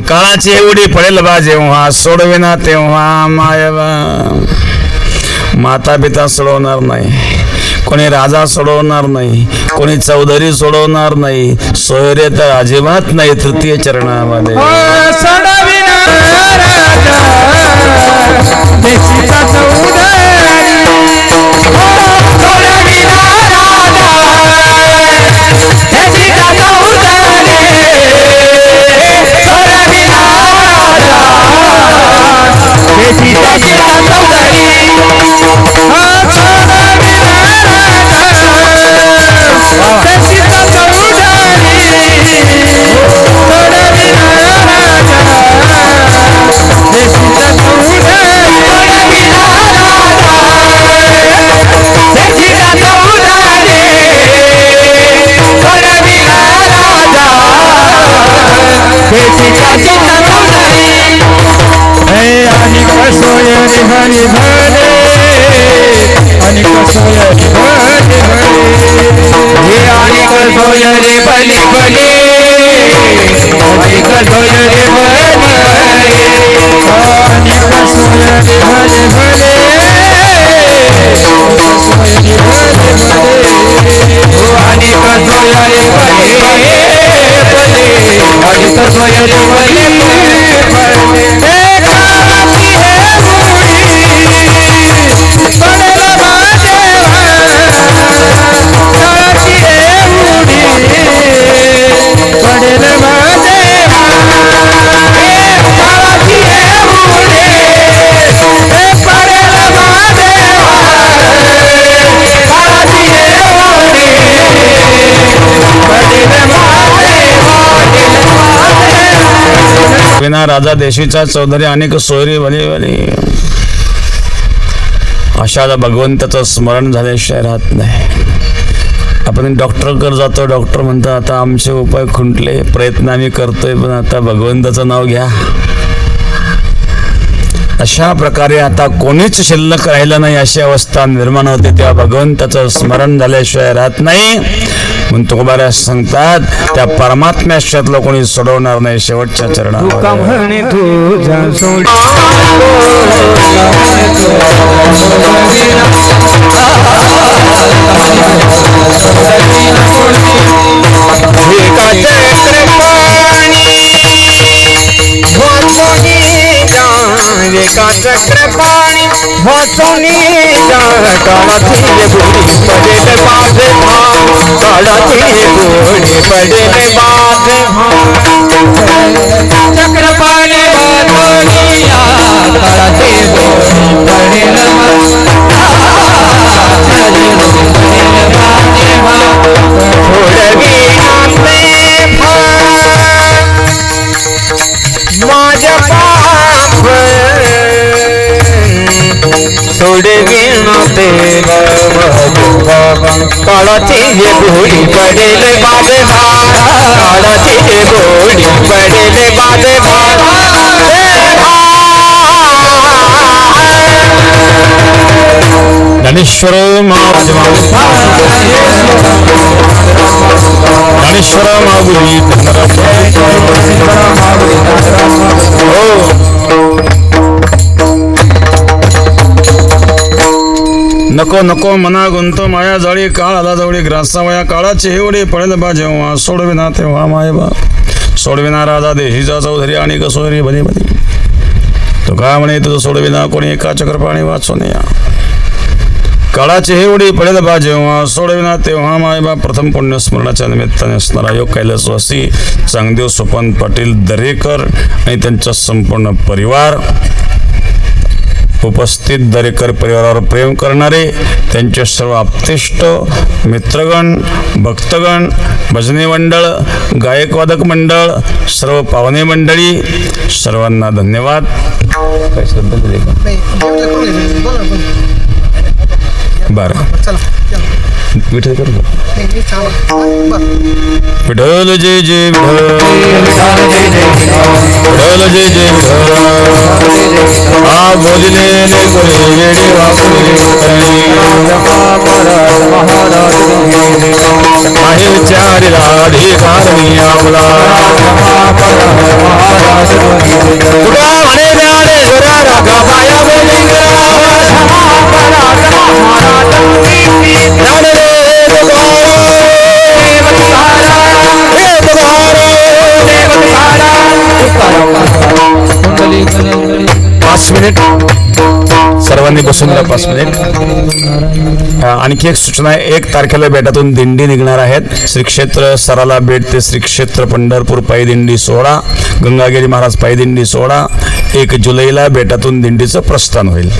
काळाची एवढी पडेल बा जेव्हा सोडविना तेव्हा मायवा माता पिता सोडवणार नाही. कोणी राजा सोडवणार नाही. कोणी चौधरी सोडवणार नाही. सोयरे तर अजिबात नाही तृतीय चरणामध्ये. कसोय हरी भले आणि कसोय भले भले हे आणि कसोय रे भले भले आणि कसोय रे भले भले आणि कसोय रे भले भले विना राजा देशीचा चौधरी अनेक सोयरी भले भले अशा भगवंताचं स्मरण झाल्याशिवाय राहत नाही. आपण डॉक्टरकडे जातो डॉक्टर म्हणतात आता आमचे उपाय खुंटले प्रयत्न आम्ही करतोय पण आता भगवंताचं नाव घ्या. अशा प्रकारे आता कोणीच शिल्लक राहिलं नाही अशी अवस्था निर्माण होते तेव्हा भगवंताचं स्मरण झाल्याशिवाय राहत नाही. म्हणून तुकोबाऱ्या सांगतात त्या परमात्म्याशातलं कोणी सोडवणार नाही शेवटच्या तुका चरणावर म्हणे तुझ्या काळाची बुडी पडेल काळाची पडेल सोडविण देव काळाची हे भोडी पडेल बाबे काळाची हे भोडी पडेल बाबे ज्ञानेश्वर महादेवा ज्ञानेश्वर नको नको मना गुंत माया जाळी काळ आला जवळी ग्रासावया काळाचे हेवडी पडेल बा जेव्हा. सोडविना तेव्हा मायबा सोडविना राजा देशीचा चौधरी आणि कसोरी भली भरी तो का म्हणे तुझं सोडविना कोणी एका चक्रपाणी वाचून या काळाचे हेवडी पडेल बा जेव्हा. सोडविना तेव्हा मायबा प्रथम पुण्यस्मरणाच्या निमित्ताने असणारा योग कैलासवासी चांगदेव सोपान पाटील दरेकर आणि त्यांचा संपूर्ण परिवार. उपस्थित दरेकर परिवारावर प्रेम करणारे त्यांचे सर्व आप्तेष्ट मित्रगण भक्तगण भजनी मंडळ गायकवादक मंडळ सर्व पाहुणे मंडळी सर्वांना धन्यवाद. बरं. विठ्ठल करू का? नाही, नाही, विठ्ठल जय जय विठ्ठल विठ्ठल जय जय विठ्ठल आ ने कोणी वेडी वापरे कारणी आपला सर्वांनी बसून घ्या पाच मिनिट. आणखी एक सूचना आहे एक तारखेला बेटातून दिंडी निघणार आहेत. श्री क्षेत्र सराला बेट ते श्री क्षेत्र पंढरपूर पायदिंडी सोळा सोहळा. गंगागिरी महाराज पायदिंडी सोळा सोहळा. एक जुलैला बेटातून दिंडीचं प्रस्थान होईल.